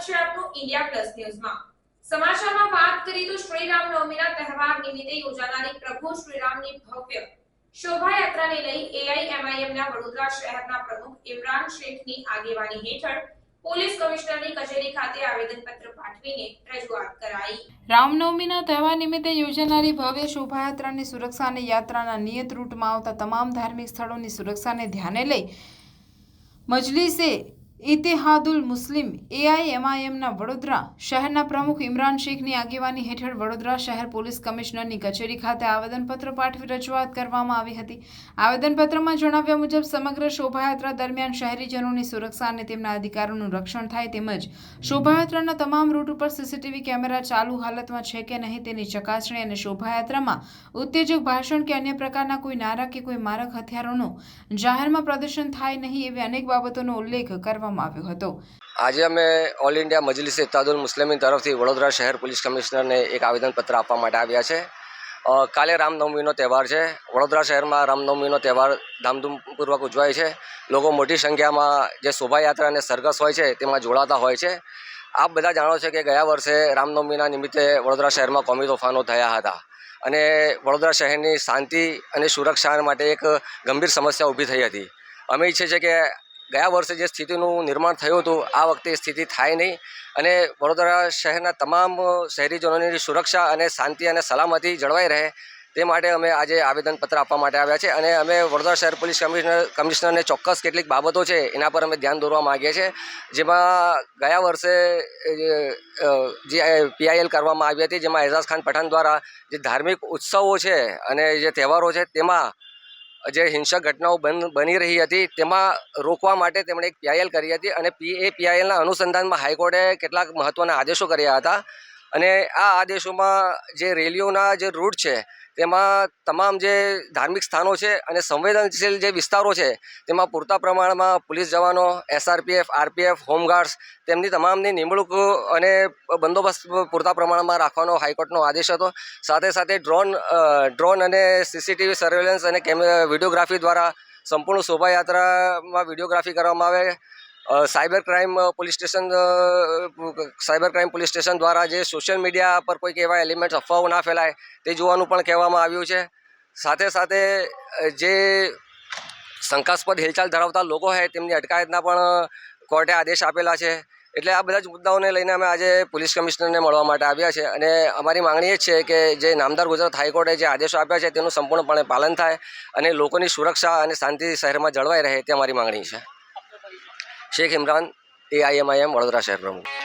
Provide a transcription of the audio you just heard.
છે આપનું India plus ન્યૂઝમાં સમાચારમાં વાત કરીએ તો શ્રી રામ નવમીના તહેવાર નિમિત્તે યોજાનારી પ્રભુ શ્રીરામની ભવ્ય શોભાયાત્રાને લઈ એઆઈએમઆઈએમ ના વડોદરા શહેરના પ્રમુખ ઇમરાન શેખની આગેવાની હેઠળ શોભાયાત્રાની સુરક્ષા યાત્રાના આવતા તમામ ધાર્મિક સ્થળોની સુરક્ષાને ધ્યાને લઈ મજલિસે ઇતિહાદુલ મુસ્લિમ એઆઈએમઆઈએમના વડોદરા શહેરના પ્રમુખ ઇમરાન શેખની આગેવાની હેઠળ વડોદરા શહેર પોલીસ કમિશનરની કચેરી ખાતે આવેદનપત્ર પાઠવી રજૂઆત કરવામાં આવી હતી. આવેદનપત્રમાં જણાવ્યા મુજબ, સમગ્ર શોભાયાત્રા દરમિયાન શહેરીજનોની સુરક્ષા અને તેમના અધિકારોનું રક્ષણ થાય તેમજ શોભાયાત્રાના તમામ રૂટ ઉપર સીસીટીવી કેમેરા ચાલુ હાલતમાં છે કે નહીં તેની ચકાસણી અને શોભાયાત્રામાં ઉત્તેજક ભાષણ કે અન્ય પ્રકારના કોઈ નારા કે કોઈ મારક હથિયારોનું જાહેરમાં પ્રદર્શન થાય નહીં એવી અનેક બાબતોનો ઉલ્લેખ કરવામાં આવ્યો હતો. આજે અમે ઓલ ઇન્ડિયા મજલિસ ઇત્તાદુલ મુસ્લિમીન તરફથી વડોદરા શહેર પોલીસ કમિશનરને એક આવેદનપત્ર આપવા માટે આવ્યા છે. કાલે રામનવમીનો તહેવાર છે. વડોદરા શહેરમાં રામનવમીનો તહેવાર ધામધૂમપૂર્વક ઉજવાય છે. લોકો મોટી સંખ્યામાં જે શોભાયાત્રા અને સરઘસ હોય છે, તેમાં જોડાતા હોય છે. આપ બધા જાણો છો કે ગયા વર્ષે રામનવમીના નિમિત્તે વડોદરા શહેરમાં કોમી તોફાનો થયા હતા. અને વડોદરા શહેરની શાંતિ અને સુરક્ષા માટે એક ગંભીર સમસ્યા ઊભી થઈ હતી. અમે ઈચ્છીએ છીએ કે ગયા વર્ષે જે સ્થિતિનું નિર્માણ થયું હતું, આ વખતે સ્થિતિ થાય નહીં. અને વડોદરા શહેરના તમામ શહેરીજનોની સુરક્ષા અને શાંતિ અને સલામતી જળવાઈ રહે તે માટે અમે આજે આવેદનપત્ર આપવા માટે આવ્યા છે. અને અમે વડોદરા શહેર પોલીસ કમિશનર, કમિશનરને ચોક્કસ કેટલીક બાબતો છે એના પર અમે ધ્યાન દોરવા માગીએ છીએ. જેમાં ગયા વર્ષે જે પીઆઈએલ કરવામાં આવી હતી, જેમાં એઝાઝ ખાન પઠાણ દ્વારા જે ધાર્મિક ઉત્સવો છે અને જે તહેવારો છે તેમાં જે હિંસક ઘટનાઓ બન રહી હતી, તેમાં રોકવા માટે તેમણે એક પીઆઈએલ કરી હતી અને પી એ પીઆઈએલના અનુસંધાનમાં હાઈકોર્ટે કેટલાક મહત્ત્વના આદેશો કર્યા હતા. અને આ આદેશોમાં જે રેલીઓના જે રૂટ છે, તેમાં તમામ જે ધાર્મિક સ્થાનો છે અને સંવેદનશીલ જે વિસ્તારો છે, તેમાં પૂરતા પ્રમાણમાં પોલીસ જવાનો, એસઆરપીએફ, આરપીએફ, હોમગાર્ડ્સ, તેમની તમામની નિમણૂક અને બંદોબસ્ત પૂરતા પ્રમાણમાં રાખવાનો હાઈકોર્ટનો આદેશ હતો. સાથે સાથે ડ્રોન ડ્રોન અને સીસીટીવી સર્વેલન્સ અને કેમેરા વિડીયોગ્રાફી દ્વારા સંપૂર્ણ શોભાયાત્રામાં વિડીયોગ્રાફી કરવામાં આવે. Cyber crime police station cyber crime police station દ્વારા જે સોશિયલ મીડિયા પર કોઈક એવા એલિમેન્ટ્સ અફવાઓ ના ફેલાય તે જોવાનું પણ કહેવામાં આવ્યું છે. સાથે સાથે જે શંકાસ્પદ હિલચાલ ધરાવતા લોકો છે તેમની અટકાયતના પણ કોર્ટે આદેશ આપેલા છે. એટલે આ બધા જ મુદ્દાઓને લઈને અમે આજે પોલીસ કમિશનરને મળવા માટે આવ્યા છે અને અમારી માંગણી એ છે કે જે નામદાર ગુજરાત હાઈકોર્ટે જે આદેશો આપ્યા છે તેનું સંપૂર્ણપણે પાલન થાય અને લોકોની સુરક્ષા અને શાંતિ શહેરમાં જળવાઈ રહે તે અમારી માંગણી છે. શેખ ઇમરાન એઆઈએમઆઈએમ વડોદરા શહેર પ્રમુખ